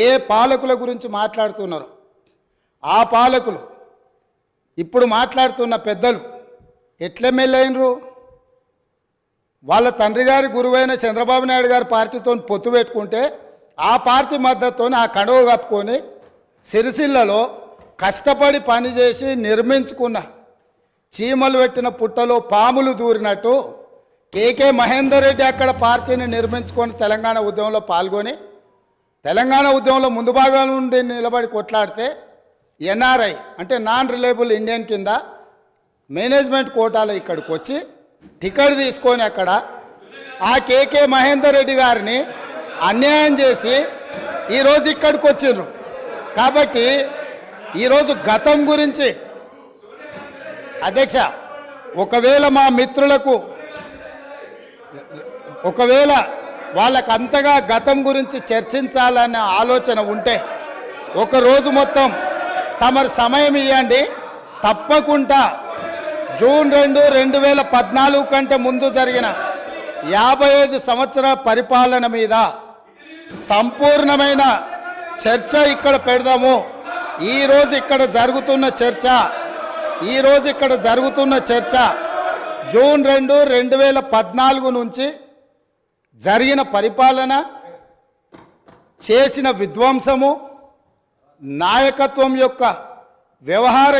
ఏ పాలకుల గురించి మాట్లాడుతున్నారో? ఆ పాలకులు ఇప్పుడు మాట్లాడుతున్న పెద్దలు ఎట్లెమ్మెల్యేనరు వాళ్ళ తండ్రి గారి గురువైన చంద్రబాబు నాయుడు గారి పార్టీతో పొత్తు పెట్టుకుంటే ఆ పార్టీ మద్దతుతో ఆ కడువ కప్పుకొని సిరిసిల్లలో కష్టపడి పనిచేసి నిర్మించుకున్న చీమలు పెట్టిన పుట్టలో పాములు దూరినట్టు కేకే మహేందర్ రెడ్డి అక్కడ పార్టీని నిర్మించుకొని తెలంగాణ ఉద్యమంలో పాల్గొని తెలంగాణ ఉద్యమంలో ముందు భాగం నుండి నిలబడి కొట్లాడితే ఎన్ఆర్ఐ అంటే నాన్ రిలయబుల్ ఇండియన్ కింద మేనేజ్మెంట్ కోటాలో ఇక్కడికి వచ్చి టికెట్ తీసుకొని అక్కడ ఆ కేకే మహేందర్ రెడ్డి గారిని అన్యాయం చేసి ఈరోజు ఇక్కడికి వచ్చిర్రు. కాబట్టి ఈరోజు గతం గురించి అధ్యక్ష ఒకవేళ మా మిత్రులకు ఒకవేళ వాళ్ళకు అంతగా గతం గురించి చర్చించాలనే ఆలోచన ఉంటే ఒకరోజు మొత్తం తమరు సమయం ఇవ్వండి తప్పకుండా జూన్ రెండు రెండు వేల పద్నాలుగు కంటే ముందు జరిగిన యాభై ఐదు సంవత్సరాల పరిపాలన మీద సంపూర్ణమైన చర్చ ఇక్కడ పెడదాము. ఈరోజు ఇక్కడ జరుగుతున్న చర్చ ఈరోజు ఇక్కడ జరుగుతున్న చర్చ జూన్ రెండు రెండు వేల పద్నాలుగు నుంచి జరిగిన పరిపాలన చేసిన విధ్వంసము నాయకత్వం యొక్క వ్యవహార